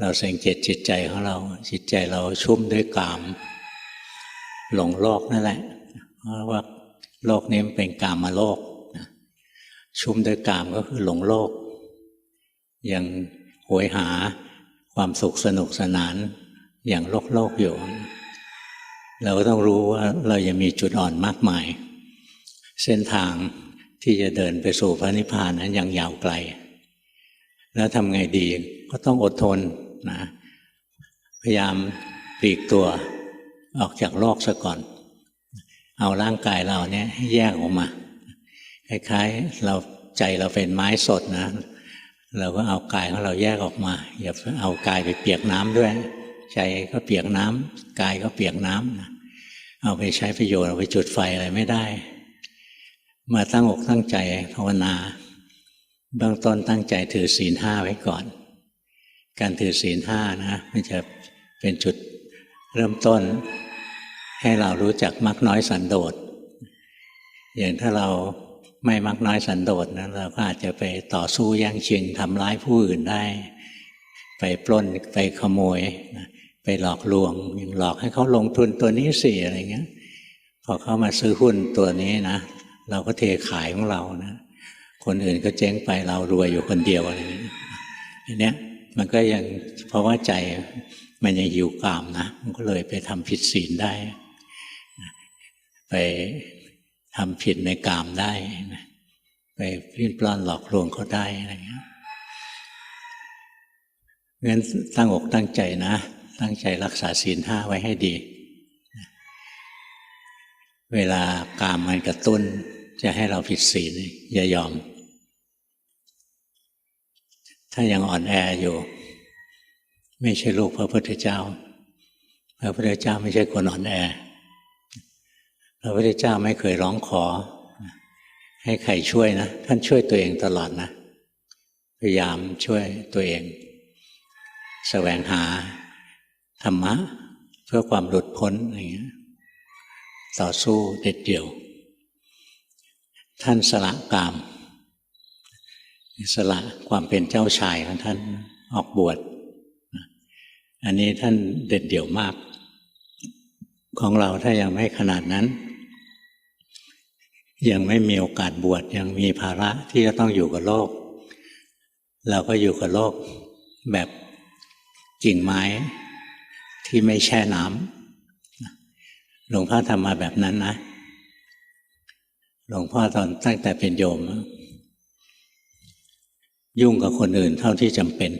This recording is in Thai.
เราสังเกตจิตใจของเรา จิตใจเราชุ่มด้วยกาม หลงโลกนั่นแหละเพราะว่าโลกนี้มันเป็นกามาโลกชุ่มด้วยกามก็คือหลงโลก ยังโหยหาความสุขสนุกสนานอย่างโลกโลกอยู่ เราก็ต้องรู้ว่าเรายังมีจุดอ่อนมากมาย เส้นทางที่จะเดินไปสู่พระนิพพานนั้นยังยาวไกล แล้วทำไงดีก็ต้องอดทน นะพยายามปลีกตัวออกจากโลกซะก่อน เอาร่างกายเราเนี่ยให้แยกออกมา คล้ายๆ เราใจเราเป็นไม้สดนะ เราก็เอากายของเราแยกออกมา อย่าเอากายไปเปียกน้ำด้วย ใจก็เปียกน้ำกายก็เปียกน้ำนะเอาไปใช้ประโยชน์เอาไปจุดไฟอะไรไม่ได้ มาตั้งอกตั้งใจภาวนาเบื้องต้นตั้งใจถือศีลห้าไว้ก่อน การถือศีลห้านะมันจะเป็นจุดเริ่มต้น ให้เรารู้จักมักน้อยสันโดษอย่างถ้าเราไม่มักน้อยสันโดษนะเราก็อาจจะไปต่อสู้แย่งชิงทำร้ายผู้อื่นได้ ไปปล้นไปขโมย ไปหลอกลวงอย่างหลอกให้เขาลงทุนตัวนี้สิอะไรเงี้ย พอเขามาซื้อหุ้นตัวนี้นะเราก็เทขายของเรานะ คนอื่นก็เจ๊งไปเรารวยอยู่คนเดียวอะไรอย่างนี้อันเนี้ย มันก็ยังเพราะว่าใจมันยังหิวกามนะ มันก็เลยไปทำผิดศีลได้ ไปทำผิดในกามได้นะไปพิ้นปล้อนหลอกลวงเขาได้อะไรเงี้ยงั้นตั้งอกตั้งใจนะ ตั้งใจรักษาศีลห้าไว้ให้ดี เวลากามมันกระตุ้น จะให้เราผิดศีลอย่ายอม ถ้ายังอ่อนแออยู่ ไม่ใช่ลูกพระพุทธเจ้า พระพุทธเจ้าไม่ใช่คนอ่อนแอ พระพุทธเจ้าไม่เคยร้องขอ ให้ใครช่วยนะ ท่านช่วยตัวเองตลอดนะ พยายามช่วยตัวเองแสวงหาธรรมะ เพื่อความหลุดพ้นอย่างเงี้ยต่อสู้เด็ดเดี่ยว ท่านสละกาม สละความเป็นเจ้าชายของท่านออกบวชอันนี้ท่านเด็ดเดี่ยวมาก ของเราถ้ายังไม่ขนาดนั้น ยังไม่มีโอกาสบวชยังมีภาระที่จะต้องอยู่กับโลก เราก็อยู่กับโลกแบบกิ่งไม้ที่ไม่แช่น้ำหลวงพ่อทำมาแบบนั้นนะหลวงพ่อตอนตั้งแต่เป็นโยม ยุ่งกับคนอื่นเท่าที่จำเป็น